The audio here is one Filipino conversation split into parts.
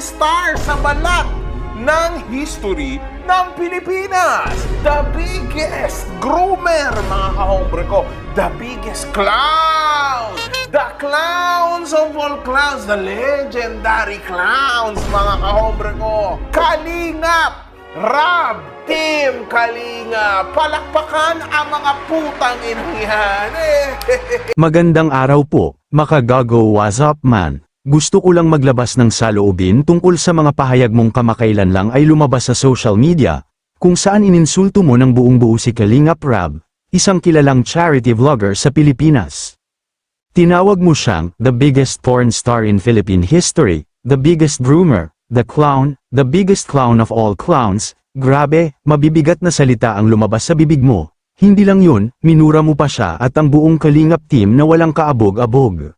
star sa balat ng history ng Pilipinas. The biggest groomer, mga kahombre ko. The biggest clown. The clowns of all clowns. The legendary clowns, mga kahombre ko. Kalingap. Rab, Team Kalinga, palakpakan ang mga putang inhihan. Eh. Magandang araw po, makagago what's up man. Gusto ko lang maglabas ng saloobin tungkol sa mga pahayag mong kamakailan lang ay lumabas sa social media, kung saan ininsulto mo ng buong buo si Kalinga Prab, isang kilalang charity vlogger sa Pilipinas. Tinawag mo siyang the biggest porn star in Philippine history, the biggest groomer, the clown, the biggest clown of all clowns, grabe, mabibigat na salita ang lumabas sa bibig mo. Hindi lang yun, minura mo pa siya at ang buong kalingap team na walang kaabog-abog.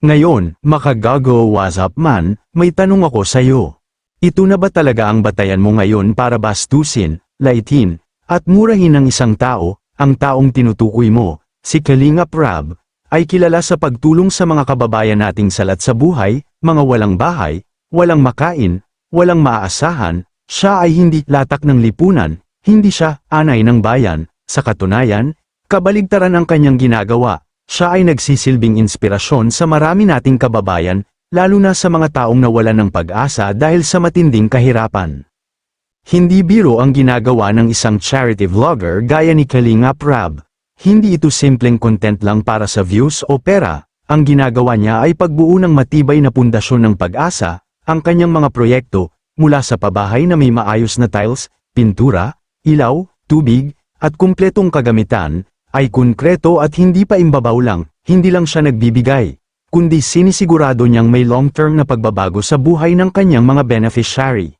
Ngayon, makagago what's up man, may tanong ako sa'yo. Ito na ba talaga ang batayan mo ngayon para bastusin, laitin, at murahin ng isang tao, ang taong tinutukoy mo, si Kalinga Prab, ay kilala sa pagtulong sa mga kababayan nating salat sa buhay, mga walang bahay, walang makain, walang maaasahan, siya ay hindi latak ng lipunan, hindi siya anay ng bayan, sa katunayan, kabaligtaran ang kanyang ginagawa, siya ay nagsisilbing inspirasyon sa marami nating kababayan, lalo na sa mga taong nawalan ng pag-asa dahil sa matinding kahirapan. Hindi biro ang ginagawa ng isang charity vlogger gaya ni Kalinga Prab. Hindi ito simpleng content lang para sa views o pera, ang ginagawa niya ay pagbuo ng matibay na pundasyon ng pag-asa, ang kanyang mga proyekto, mula sa pabahay na may maayos na tiles, pintura, ilaw, tubig, at kumpletong kagamitan, ay konkreto at hindi pa imbabaw lang, hindi lang siya nagbibigay, kundi sinisigurado niyang may long-term na pagbabago sa buhay ng kanyang mga beneficiary.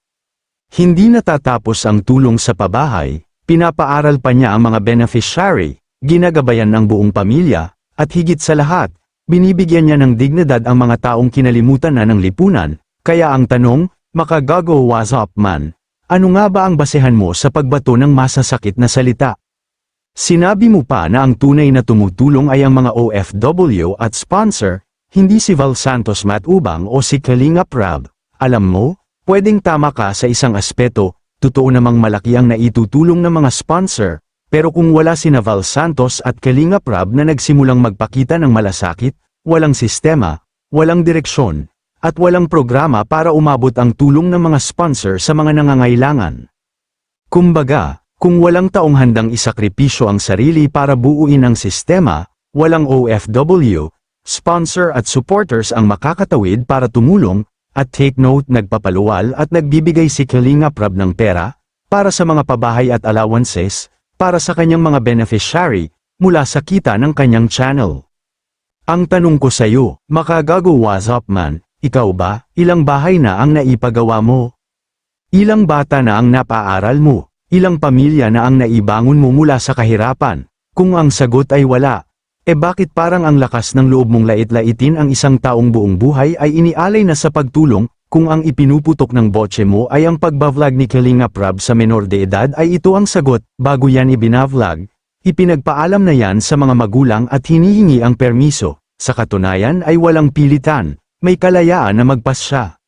Hindi natatapos ang tulong sa pabahay, pinapaaral pa niya ang mga beneficiary, ginagabayan ang buong pamilya, at higit sa lahat, binibigyan niya ng dignidad ang mga taong kinalimutan na ng lipunan, kaya ang tanong, makagago what's up man, ano nga ba ang basehan mo sa pagbato ng masasakit na salita? Sinabi mo pa na ang tunay na tumutulong ay ang mga OFW at sponsor, hindi si Val Santos Matubang o si Kalinga Prab. Alam mo, pwedeng tama ka sa isang aspeto, totoo namang malaki ang naitutulong ng mga sponsor, pero kung wala si Val Santos at Kalinga Prab na nagsimulang magpakita ng malasakit, walang sistema, walang direksyon, at walang programa para umabot ang tulong ng mga sponsor sa mga nangangailangan. Kumbaga, kung walang taong handang isakripisyo ang sarili para buuin ang sistema, walang OFW, sponsor at supporters ang makakatawid para tumulong, at take note nagpapaluwal at nagbibigay si Kalinga Prab ng pera, para sa mga pabahay at allowances, para sa kanyang mga beneficiary, mula sa kita ng kanyang channel. Ang tanong ko sa iyo, makagago what's up man, ikaw ba, ilang bahay na ang naipagawa mo? Ilang bata na ang napaaral mo? Ilang pamilya na ang naibangon mo mula sa kahirapan? Kung ang sagot ay wala, e bakit parang ang lakas ng loob mong lait-laitin ang isang taong buong buhay ay inialay na sa pagtulong, kung ang ipinuputok ng botche mo ay ang pagbavlog ni Kalinga Prab sa menor de edad ay ito ang sagot, bago yan ibinavlog, ipinagpaalam na yan sa mga magulang at hinihingi ang permiso, sa katunayan ay walang pilitan, may kalayaan na magpasya.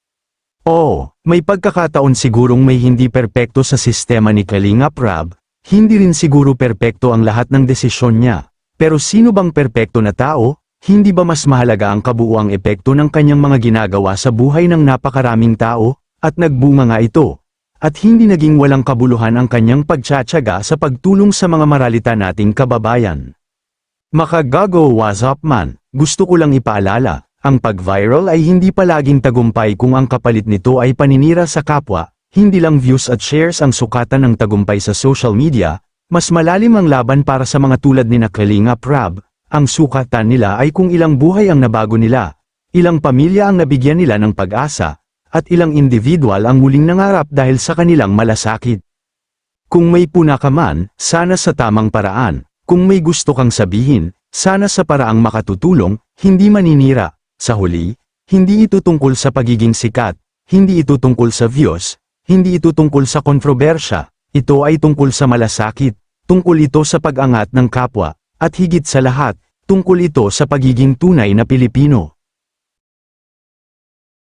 Oo, may pagkakataon sigurong may hindi perpekto sa sistema ni Kalinga Prab, hindi rin siguro perpekto ang lahat ng desisyon niya. Pero sino bang perpekto na tao? Hindi ba mas mahalaga ang kabuuang epekto ng kanyang mga ginagawa sa buhay ng napakaraming tao, at nagbunga nga ito? At hindi naging walang kabuluhan ang kanyang pagtsatsaga sa pagtulong sa mga maralita nating kababayan. Makagago what's up man, gusto ko lang ipaalala, ang pag-viral ay hindi palaging tagumpay kung ang kapalit nito ay paninira sa kapwa, hindi lang views at shares ang sukatan ng tagumpay sa social media, mas malalim ang laban para sa mga tulad ni Nakalinga Prab, ang sukatan nila ay kung ilang buhay ang nabago nila, ilang pamilya ang nabigyan nila ng pag-asa, at ilang individual ang muling nangarap dahil sa kanilang malasakit. Kung may puna ka man, sana sa tamang paraan, kung may gusto kang sabihin, sana sa paraang makatutulong, hindi maninira, sa huli, hindi ito tungkol sa pagiging sikat, hindi ito tungkol sa views, hindi ito tungkol sa kontrobersya, ito ay tungkol sa malasakit, tungkol ito sa pag-angat ng kapwa, at higit sa lahat, tungkol ito sa pagiging tunay na Pilipino.